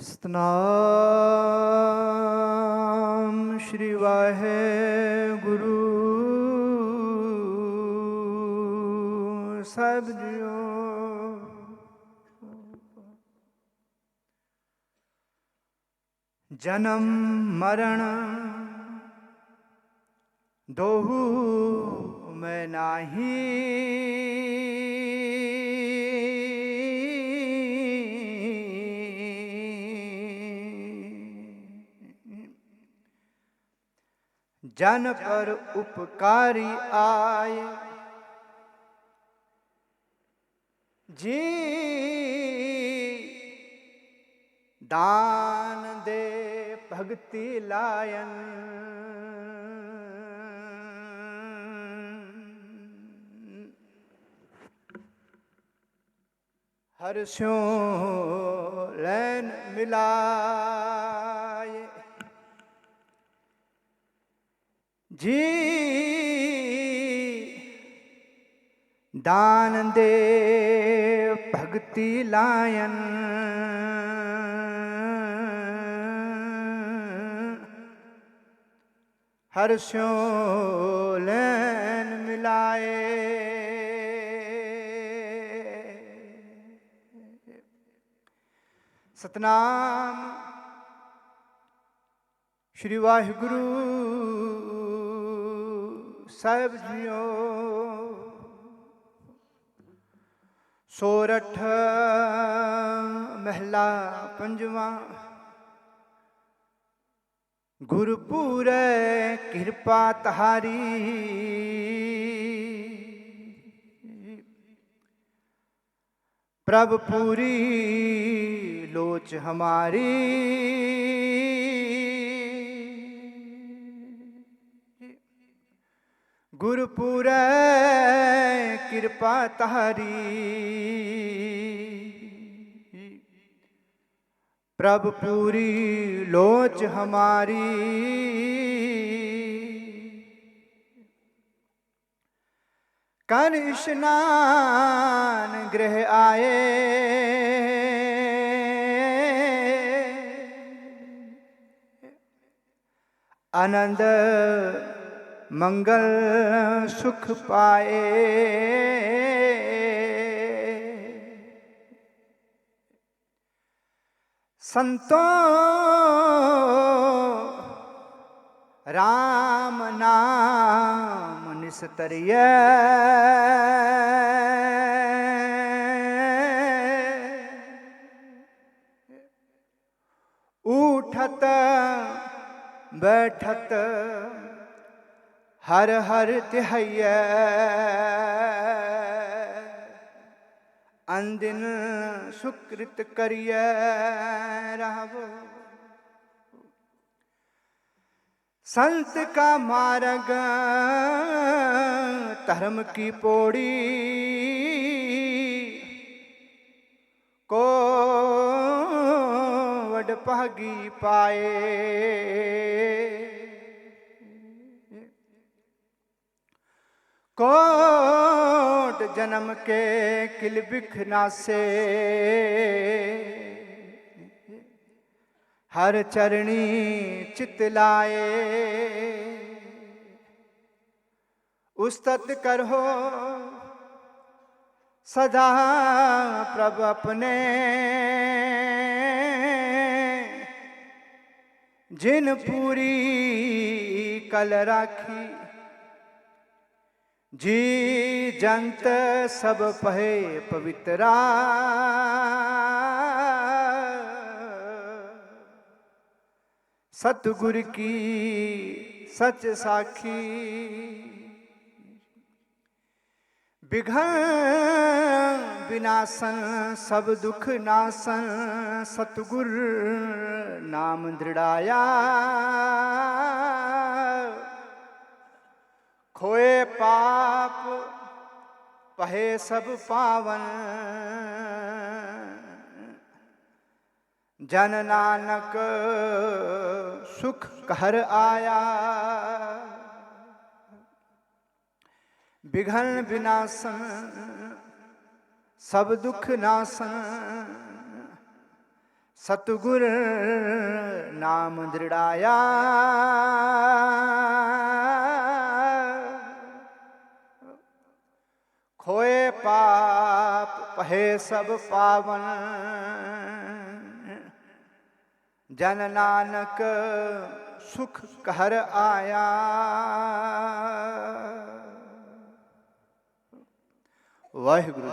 ਸਤਨਾਮ ਸ਼੍ਰੀ ਵਾਹਿਗੁਰੂ। ਸਾਹਿਬ ਜੀਓ। ਜਨਮ ਮਰਨ ਦੋਹੂ ਮੈਂ ਨਾਹੀ। ਜਨ ਪਰ ਉਪਕਾਰੀ ਆਏ। ਜੀ ਦਾਨ ਦੇ ਭਗਤੀ ਲਾਇਨ। ਹਰ ਸਿਉ ਲੈਨ ਮਿਲਾਏ ਜੀ ਦਾਨ ਦੇ ਭਗਤੀ ਲਾਇਨ। ਹਰ ਸਿਉ ਲੈਨ ਮਿਲਾਏ। ਸਤਨਾਮ। ਸ਼੍ਰੀ ਵਾਹਿਗੁਰੂ ਸਾਹਿਬ ਜੀਓ। ਸੋਰਠ ਮਹਿਲਾ ਪੰਜਵਾਂ। ਗੁਰਪੂਰੈ ਕਿਰਪਾ ਤਹਾਰੀ। ਪ੍ਰਭ ਪੂਰੀ ਲੋਚ ਹਮਾਰੀ। ਗੁਰਪੂਰੈ ਕਿਰਪਾ ਤਾਰੀ ਪ੍ਰਭ ਪੂਰੀ ਲੋਚ ਹਮਾਰੀ। ਕਰ ਇਸ਼ਨਾਨ ਗ੍ਰਹਿ ਆਏ। ਆਨੰਦ ਮੰਗਲ ਸੁਖ ਪਾਏ। ਸੰਤੋ ਰਾਮ ਨਾਮ ਨਿਸਤਰੀਐ। ਉਠਤ ਬੈਠਤ ਹਰ ਹਰ ਤਿਹਈਐ। ਅੰਦਿਨ ਸੁਕ੍ਰਿਤ ਕਰੀਐ ਰਹਵੋ ਸੰਤ ਕਾ ਮਾਰਗ, ਧਰਮ ਕੀ ਪੋੜੀ। ਕੋ ਵਡ ਭਾਗੀ ਪਾਏ। ਕੋਟ ਜਨਮ ਕੇ ਕਿਲ ਬਿਖਨਾਸੇ ਹਰ ਚਰਣੀ ਚਿਤ ਲਾਏ। ਉਸਤਤ ਕਰੋ ਸਦਾ ਪ੍ਰਭ ਆਪਣੇ। ਜਿਨ ਪੂਰੀ ਕਲ ਰਾਖੀ ਜੀ ਜੰਤ ਸਭ ਪਹੇ ਪਵਿੱਤਰਾ। ਸਤਿਗੁਰ ਕੀ ਸੱਚ ਸਾਖੀ। ਬਿਘਨ ਬਿਨਾਸਨ ਸਭ ਦੁਖ ਨਾਸਨ। ਸਤਿਗੁਰ ਨਾਮ ਦ੍ਰਿੜਾਇਆ। ਪਹਿ ਸਭ ਪਾਵਨ। ਜਨ ਨਾਨਕ ਸੁਖ ਘਰ ਆਇਆ। ਬਿਘਨ ਬਿਨਾਸਨ, ਸਭ ਦੁਖ ਨਾਸਨ। ਸਤਿਗੁਰ ਨਾਮ ਦ੍ਰਿੜਾਇਆ। ਪਹਿ ਸਭ ਪਾਵਨ। ਜਨ ਨਾਨਕ ਸੁਖ ਘਰ ਆਇਆ। ਵਾਹਿਗੁਰੂ